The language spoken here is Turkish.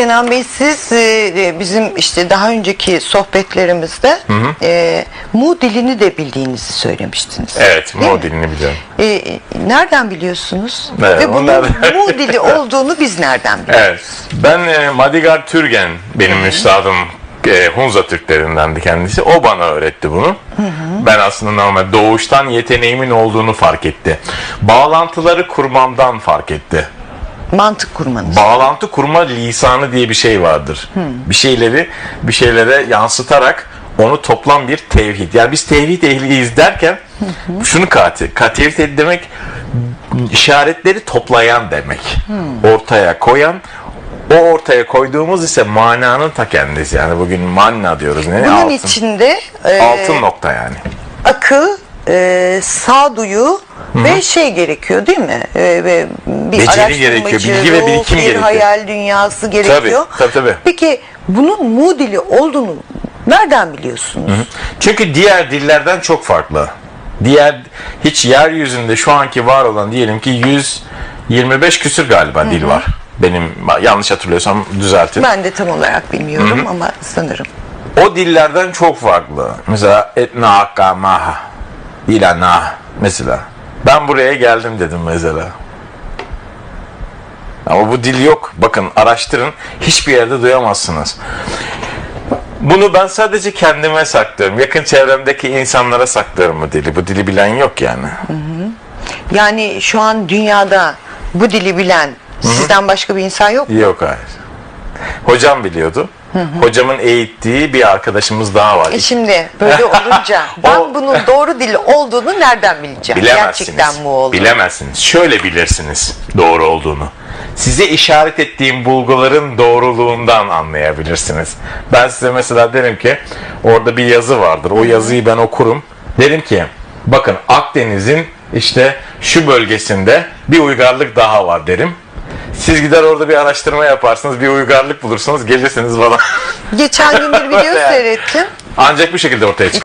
Kenan Bey siz e, bizim işte daha önceki sohbetlerimizde e, Mu dilini de bildiğinizi söylemiştiniz. Evet, Mo mi? dilini biliyorum. E, nereden biliyorsunuz? Evet, Ve bunun onlar- Mu dili olduğunu biz nereden biliyoruz? Evet. Ben e, Madigar Türgen benim üstadım e, Hunza Türklerindendi kendisi. O bana öğretti bunu. Ben aslında normal doğuştan yeteneğimin olduğunu fark etti. Bağlantıları kurmamdan fark etti. Mantık kurmanız. Bağlantı kurma lisanı diye bir şey vardır. Bir şeyleri bir şeylere yansıtarak onu toplam bir tevhid. Yani biz tevhid ehliyiz derken şunu kati, ka- tevhid demek işaretleri toplayan demek. Ortaya koyan o ortaya koyduğumuz ise mananın ta kendisi. Yani bugün manna diyoruz. Ne? Bunun altın. içinde e, altın nokta yani. akıl, e, sağduyu ve şey gerekiyor değil mi? E, ve bir Beceri gerekiyor, bilgi ve birikim bir gerekiyor. hayal dünyası gerekiyor. tabii, tabii. Peki bunun mu dili olduğunu nereden biliyorsunuz? Çünkü diğer dillerden çok farklı. Diğer hiç yeryüzünde şu anki var olan diyelim ki 125 küsür galiba dil var. Benim yanlış hatırlıyorsam düzeltin. Ben de tam olarak bilmiyorum ama sanırım. O dillerden çok farklı. Mesela etna kamaha ilana mesela. Ben buraya geldim dedim mesela. Ama bu dil yok. Bakın araştırın. Hiçbir yerde duyamazsınız. Bunu ben sadece kendime saklıyorum. Yakın çevremdeki insanlara saklıyorum bu dili. Bu dili bilen yok yani. Yani şu an dünyada bu dili bilen sizden başka bir insan yok mu? Yok hayır. Hocam biliyordu. Hocamın eğittiği bir arkadaşımız daha var. E şimdi böyle olunca ben O- bunun doğru dil olduğunu nereden bileceğim? Bilemezsiniz. Gerçekten mu olduğunu? Bilemezsiniz. Şöyle bilirsiniz doğru olduğunu. Size işaret ettiğim bulguların doğruluğundan anlayabilirsiniz. Ben size mesela derim ki orada bir yazı vardır. O yazıyı ben okurum. Derim ki bakın Akdeniz'in işte şu bölgesinde bir uygarlık daha var derim. Siz gider orada bir araştırma yaparsınız, bir uygarlık bulursunuz, gelirsiniz bana. Geçen gün bir video seyrettim. Ancak bu şekilde ortaya çıkar.